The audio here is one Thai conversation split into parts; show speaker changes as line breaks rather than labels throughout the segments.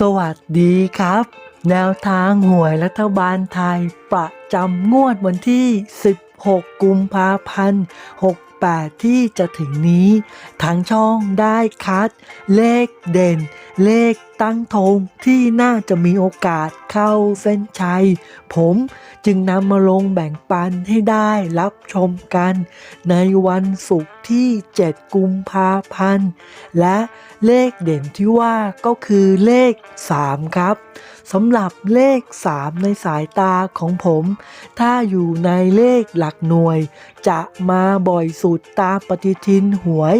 สวัสดีครับ แนวทางหวยรัฐบาลไทยประจำงวดวันที่ 16 กุมภาพันธ์ 8 ที่จะถึงนี้ ทางช่องได้คัด เลขเด่น เลขตั้งธงที่น่าจะมีโอกาสเข้าเส้นชัย ผมจึงนำมาลงแบ่งปันให้ได้รับชมกัน ในวันศุกร์ที่ 7 กุมภาพันธ์ และเลขเด่นที่ว่าก็คือเลข 3 ครับ สำหรับเลข 3 ในสายตาของผม ถ้าอยู่ในเลขหลักหน่วย จะมาบ่อยสุดตามปฏิทินหวย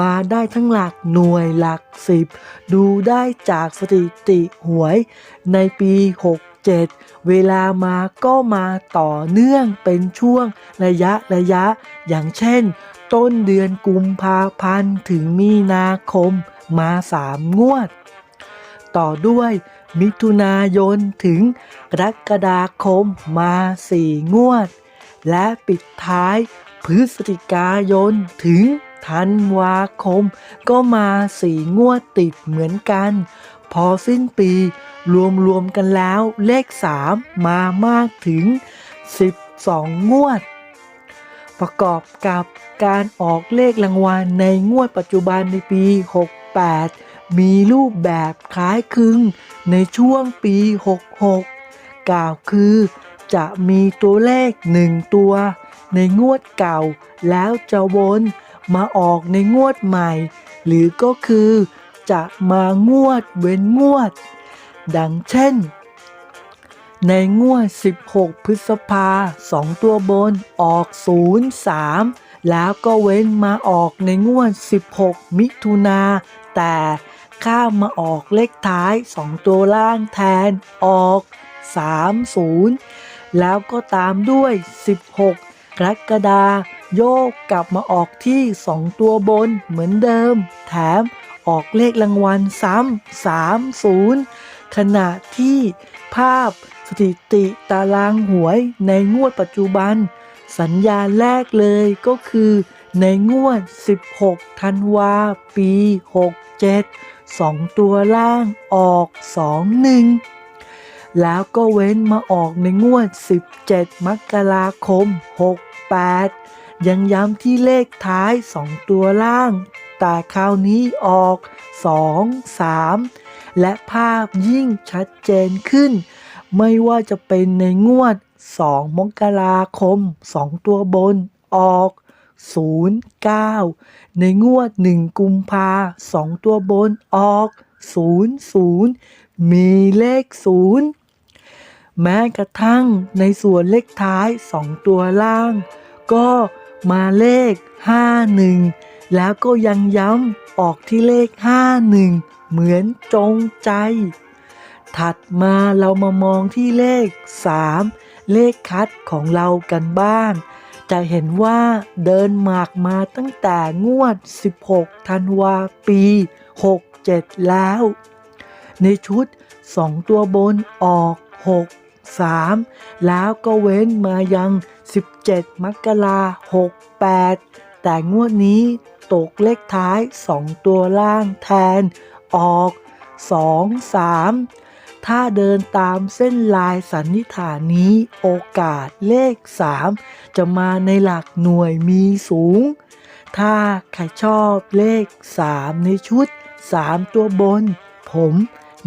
มาได้ทั้งหลักหน่วยหลักสิบดูได้จากสถิติหวย ในปี 67เวลามาก็มาต่อเนื่องเป็นช่วงระยะระยะ อย่างเช่น ต้นเดือนกุมภาพันธ์ถึงมีนาคม มาสามงวด ต่อด้วยมิถุนายนถึงกรกฎาคมมาสี่งวด และปิดท้ายพฤศจิกายนถึงธันวาคม ก็มาสี่งวดติดเหมือนกัน พอสิ้นปี รวมๆกันแล้วเลข 3 มามากถึง 12 งวด ประกอบกับการออกเลขรางวัลในงวดปัจจุบันในปี 68 มีรูปแบบคล้ายคลึงในช่วงปี 66 กล่าวคือจะมีตัวเลขหนึ่งตัว ในงวดเก่า แล้วจะวนมาออกในงวดใหม่ หรือก็คือจะมางวดเว้นงวด ดังเช่น ในงวด 16 พฤษภาสองตัวบนออก 0 3 แล้วก็เว้นมาออกในงวด 16 มิถุนาแต่ ข้ามมาออกเลขท้าย 2 ตัวล่างแทนออก 3 0 แล้วก็ตามด้วย 16กรกฎาโยกกลับมาออกที่ 2 ตัวบนเหมือนเดิม แถมออกเลขรางวัลซ้ำ3 0 ขณะที่ภาพสถิติตารางหวยในงวดปัจจุบัน สัญญาณแรกเลยก็คือในงวด 16 ธันวา ปี 67 2ตัวล่างออก21แล้วก็เว้นมาออกในงวด 17 มกราคม 68 ยังย้ำที่เลขท้าย 2 ตัวล่าง แต่คราวนี้ออก 2 3 และภาพยิ่งชัดเจนขึ้น ไม่ว่าจะเป็นในงวด 2 มกราคม 2 ตัวบนออก 0 9 ในงวด 1 กุมภา2ตัวบนออก 0 0 มีเลข 0 แม้กระทั่งในส่วนเลขท้าย 2 ตัวล่าง ก็มาเลข 51 แล้วก็ยังย้ำออกที่เลข 51 เหมือนจงใจ ถัดมาเรามามองที่เลข 3 เลขคัดของเรากันบ้าง จะเห็นว่าเดินหมากมาตั้งแต่งวด 16 ธันวาปี 67 แล้ว ในชุด 2 ตัวบนออก 6 3 แล้วก็เว้นมายัง 17 มกรา68 แต่งวดนี้ตกเลขท้าย 2 ตัวล่างแทนออก 2 3 ถ้าเดินตามเส้นลายสันนิษฐานนี้ โอกาสเลข 3 จะมาในหลักหน่วยมีสูง ถ้าใครชอบเลข 3 ในชุด 3 ตัวบน ผม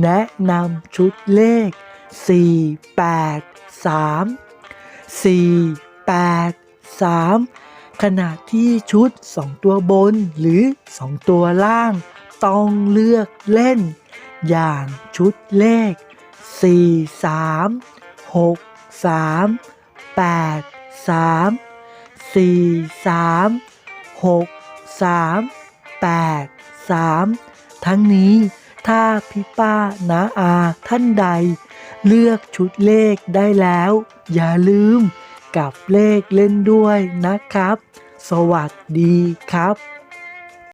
แนะนำชุดเลข 4 8 3 4 8 3 ขณะที่ชุด 2 ตัวบนหรือ 2 ตัวล่าง ต้องเลือกเล่น อย่างชุดเลข 4 3 6 3 8 3 4 3 6 3 8 3ทั้งนี้ถ้าพี่ป้านาอาท่านใด เลือกชุดเลขได้แล้ว อย่าลืมกลับเลขเล่นด้วยนะครับ สวัสดีครับ